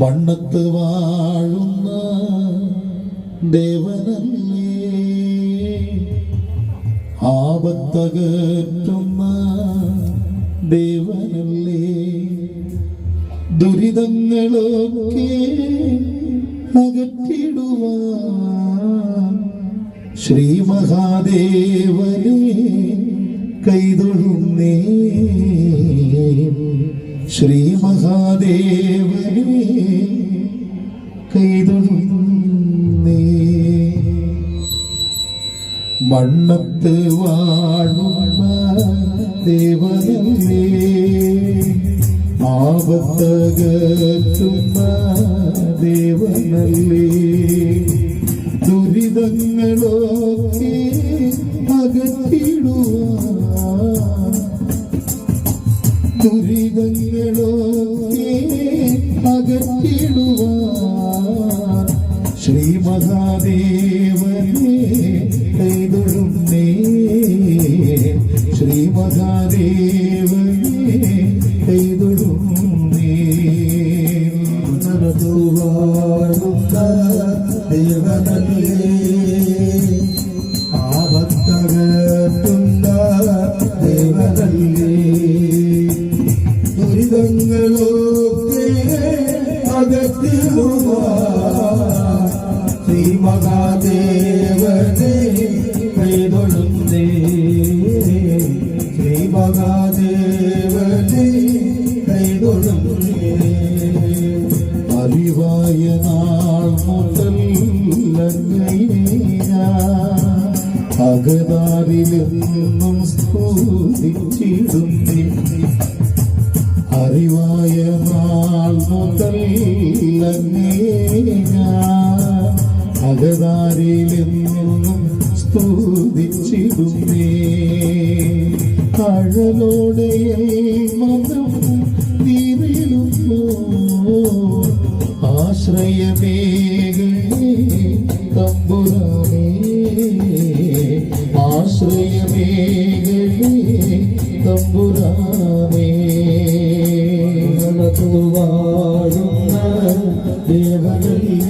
മണ്ണത്ത് വാഴുന്ന ദേവനല്ലേ? ആപത്തകറ്റുന്ന ദേവനല്ലേ? ദുരിതങ്ങളൊക്കെ അകറ്റിടുവാൻ ശ്രീ മഹാദേവനെ കൈതൊഴുന്നേ ശ്രീ മഹാദേവനെ മണ്ണത്ത് വാഴുന്ന ദേവനല്ലേ ആപത്തകറ്റുന്ന ദുരിതങ്ങളൊക്കെ അകറ്റിടുവാൻ. ശ്രീ മഹാദേവനെ കൈതൊഴുന്നേ. ശ്രീ മഹാദേവനെ കൈതൊഴുന്നേ. ആപത്തകറ്റുന്ന ദേവനല്ലേ മഹാദേവനെ കൈതൊഴുന്നേ ശ്രീ മഹാദേവനെ കൈതൊഴുന്നേ അറിവായ നാൾ മുതൽ അകതാരിലെന്നും സ്തുതിച്ചിടുന്നേ. അറിവായ അകതാരിലെന്നും സ്തുതിച്ചിടുന്നേ. അഴലോടെ മനം നീറിടുന്നു ആശ്രയമേകണേ തമ്പുരാനേ. ആശ്രയമേകണേ തമ്പുരാനേ. വാഴുന്ന ദേവനല്ലേ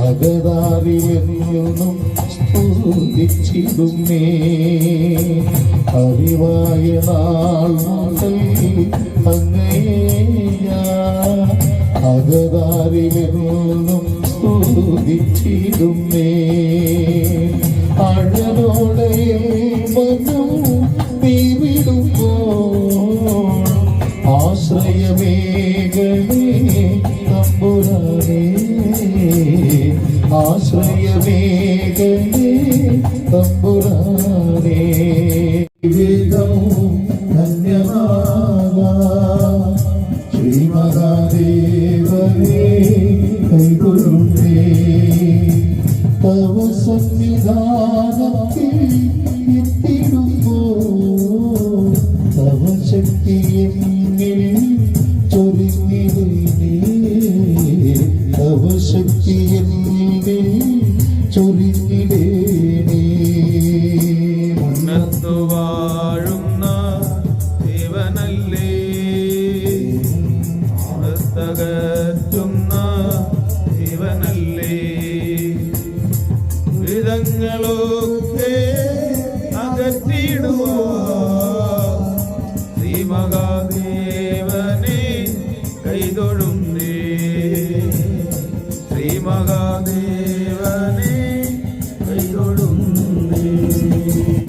മഹാദേവനെ കൈതൊഴുന്നേ അറിവായ നാൾ അങ്ങേയ. അകതാരിലെന്നും സ്തുതിച്ചിടുന്നേ. അഴലോടെ മനം നീവിടുമ്പോൾ ആശ്രയമേകണേ ആശ്രയമേകണേ തമ്പുരാനേ. വിവേകവും ധന്യമാകാം. ശ്രീ മഹാദേവനേ കൈകൊള്ളുന്നേ ചൊരിഞ്ഞിടേണേ. ഉന്നത്തു വാഴുന്ന ദേവനല്ലേ? അകറ്റുന്ന ദേവനല്ലേ? വിധങ്ങളൊക്കെ അകറ്റിടുവോ. ശ്രീ മഹാദേവനെ കൈതൊഴുന്നേ. ശ്രീ മഹാദേവ